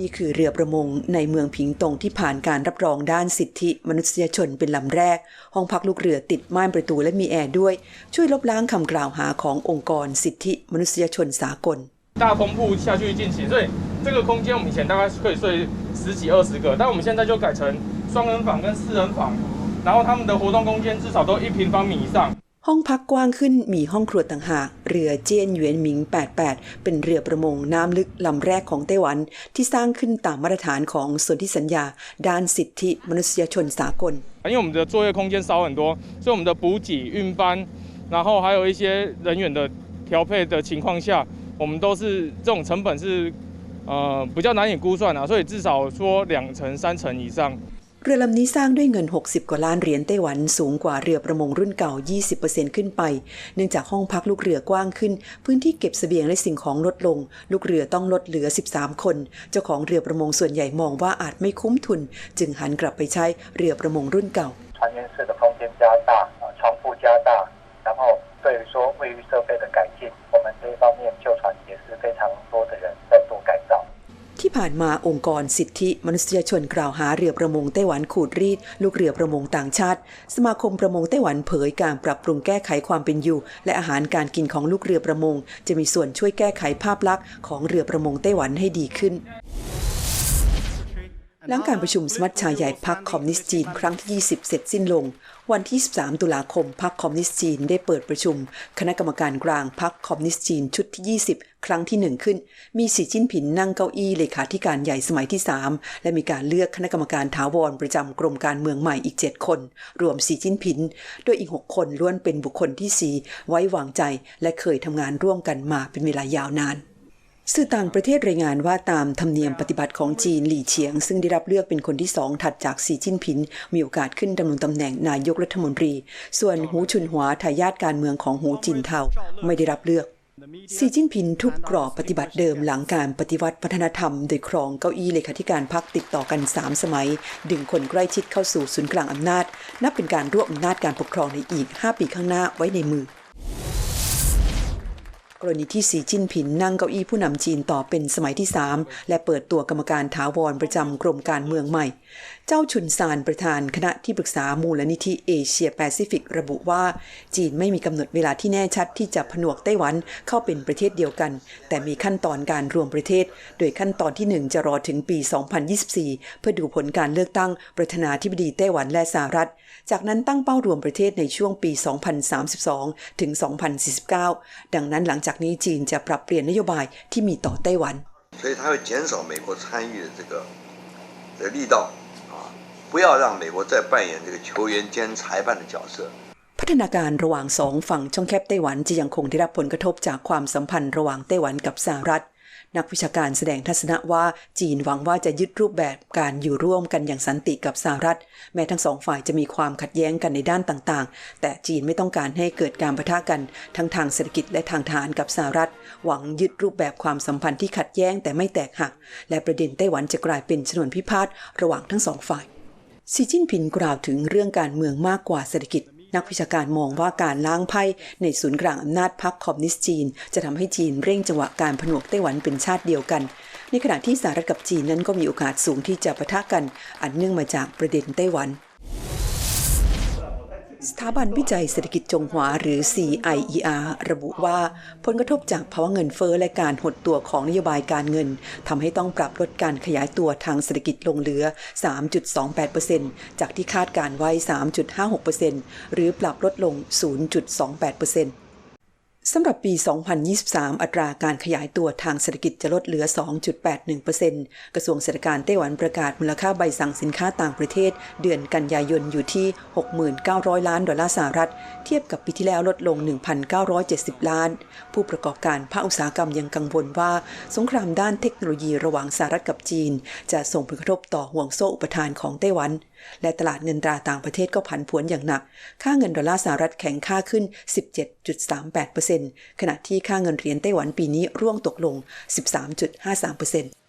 นี่คือเรือประมงในเมืองผิงตงที่ผ่านการรับรองด้านสิทธิมนุษยชนเป็นลำแรก ห้องพักลูกเรือติดม่านประตูและมีแอร์ด้วย ช่วยลบล้างคำกล่าวหาขององค์กรสิทธิมนุษยชนสากล 大通铺下去进行，所以这个空间我们以前大概是可以睡十几二十个，但我们现在就改成双人房跟四人房，然后他们的活动空间至少都一平方米以上。 ห้องพักกว้างขึ้นมีห้องครัวต่างหาก เรือเจียนเหวียนหมิง 88 เป็นเรือประมงน้ำลึกลำแรกของไต้หวัน ที่สร้างขึ้นตามมาตรฐานของสนธิสัญญา ด้านสิทธิมนุษยชนสากล 因为我们的作业空间少很多，所以我们的补给、运搬，然后还有一些人员的调配的情况下，我们都是这种成本是呃比较难以估算啊，所以至少说两成、三成以上。 เรือลำนี้สร้างด้วยเงิน 60 กว่าล้านเหรียญไต้หวันสูงกว่าเรือประมงรุ่นเก่า 20%ขึ้นไป เนื่องจากห้องพักลูกเรือกว้างขึ้น พื้นที่เก็บเสบียงและสิ่งของลดลง ลูกเรือต้องลดเหลือ 13 คน เจ้าของเรือประมงส่วนใหญ่มองว่าอาจไม่คุ้มทุน จึงหันกลับไปใช้เรือประมงรุ่นเก่า 船员室的空间加大，啊，床铺加大，然后对于说卫浴设备的改 ผ่านมาองค์กรสิทธิมนุษยชนกล่าวหาเรือประมงไต้หวันขูดรีด ลูกเรือประมงต่างชาติ สมาคมประมงไต้หวันเผยการปรับปรุงแก้ไขความเป็นอยู่ และอาหารการกินของลูกเรือประมง จะมีส่วนช่วยแก้ไขภาพลักษณ์ของเรือประมงไต้หวันให้ดีขึ้น หลังการประชุมสมัชชาใหญ่พรรคคอมมิวนิสต์จีนครั้งที่ 20 เสร็จสิ้นลง วันที่ 13 ตุลาคมพรรคคอมมิวนิสต์จีนได้เปิดประชุม คณะกรรมการกลางพรรคคอมมิวนิสต์จีนชุดที่ 20 ครั้งที่ 1 ขึ้น มีสีจิ้นผินนั่งเก้าอี้เลขาธิการใหญ่สมัยที่ 3 และมีการเลือกคณะกรรมการถาวรประจำกรมการเมืองใหม่อีก 7 คน รวมสีจิ้นผิน โดยอีก 6 คนล้วนเป็นบุคคลที่ 4 ไว้วางใจ และเคยทำงานร่วมกันมาเป็นเวลายาวนาน สื่อต่างประเทศรายงานว่าตามธรรมเนียมปฏิบัติของจีนหลี่เฉียง ซึ่งได้รับเลือกเป็นคนที่สองถัดจากสีจิ้นผิน มีโอกาสขึ้นดำรงตำแหน่งนายกรัฐมนตรี ส่วนหูชุนหัวทายาทการเมืองของหูจินเทาไม่ได้รับเลือกสีจิ้นผินทุบกรอบปฏิบัติเดิมหลังการปฏิวัติวัฒนธรรม โดยครองเก้าอี้เลขาธิการพรรคติดต่อกัน 3 สมัย ดึงคนใกล้ชิดเข้าสู่ศูนย์กลางอำนาจ นับเป็นการรวบอำนาจการปกครองในอีก 5 ปีข้างหน้าไว้ในมือ กรณีที่สีจิ้นผินนั่งเก้าอี้ผู้นำจีนต่อเป็นสมัยที่ 3 และเปิดตัวกรรมการถาวรประจำกรมการเมืองใหม่ เจ้าชุนซานประธานคณะที่ปรึกษามูลนิธิเอเชียแปซิฟิกระบุว่า จีนไม่มีกำหนดเวลาที่แน่ชัดที่จะผนวกไต้หวันเข้าเป็นประเทศเดียวกัน แต่มีขั้นตอนการรวมประเทศ โดยขั้นตอนที่ 1 จะรอถึงปี 2024 เพื่อดูผลการเลือกตั้งประธานาธิบดีไต้หวันและสหรัฐ จากนั้นตั้งเป้ารวมประเทศในช่วงปี 2032 ถึง 2049 ดังนั้นหลังจากนี้จีนจะปรับเปลี่ยนนโยบายที่มีต่อไต้หวัน 所以它会减少美国参与的这个的力道啊，不要让美国再扮演这个球员兼裁判的角色。 พัฒนาการระหว่างสองฝั่งช่องแคบไต้หวันจะยังคงได้รับผลกระทบจากความสัมพันธ์ระหว่างไต้หวันกับสหรัฐ นักวิชาการแสดงทัศนะว่าจีนหวังว่าจะยึดรูปแบบการอยู่ร่วมกันอย่างสันติกับสหรัฐ แม้ทั้งสองฝ่ายจะมีความขัดแย้งกันในด้านต่างๆ แต่จีนไม่ต้องการให้เกิดการประทะกัน ทั้งทางเศรษฐกิจและทางทหารกับสหรัฐ หวังยึดรูปแบบความสัมพันธ์ที่ขัดแย้งแต่ไม่แตกหัก และประเด็นไต้หวันจะกลายเป็นชนวนพิพาทระหว่างทั้งสองฝ่ายซีจิ้นผินกล่าวถึงเรื่องการเมืองมากกว่าเศรษฐกิจ นักวิชาการมองว่าการล้างไพ่ในศูนย์กลางอำนาจพรรคคอมมิวนิสต์จีน จะทำให้จีนเร่งจังหวะการผนวกไต้หวันเป็นชาติเดียวกัน ในขณะที่สหรัฐกับจีนนั้นก็มีโอกาสสูงที่จะปะทะกัน อันเนื่องมาจากประเด็นไต้หวัน สถาบันวิจัยเศรษฐกิจจงหวาหรือ CIER ระบุว่า ผลกระทบจากภาวะเงินเฟ้อและการหดตัวของนโยบายการเงินทำให้ต้องปรับลดการขยายตัวทางเศรษฐกิจลงเหลือ 3.28%จากที่คาดการไว้ 3.56%หรือปรับลดลง 0.28% สำหรับปี 2023 อัตราการขยายตัวทางเศรษฐกิจจะลดเหลือ 2.81%กระทรวงเศรษฐการไต้หวันประกาศมูลค่าใบสั่งสินค้าต่างประเทศ เดือนกันยายนอยู่ที่ 6,900 ล้านดอลลาร์สหรัฐ เทียบกับปีที่แล้วลดลง 1,970 ล้าน ผู้ประกอบการภาคอุตสาหกรรมยังกังวลว่า สงครามด้านเทคโนโลยีระหว่างสหรัฐกับจีน จะส่งผลกระทบต่อห่วงโซ่อุปทานของไต้หวันและตลาดเงินตราต่างประเทศก็ผันผวนอย่างหนัก ค่าเงินดอลลาร์สหรัฐแข็งค่าขึ้น 17.38%ขณะที่ค่าเงินเหรียญไต้หวันปีนี้ร่วงตกลง 13.53%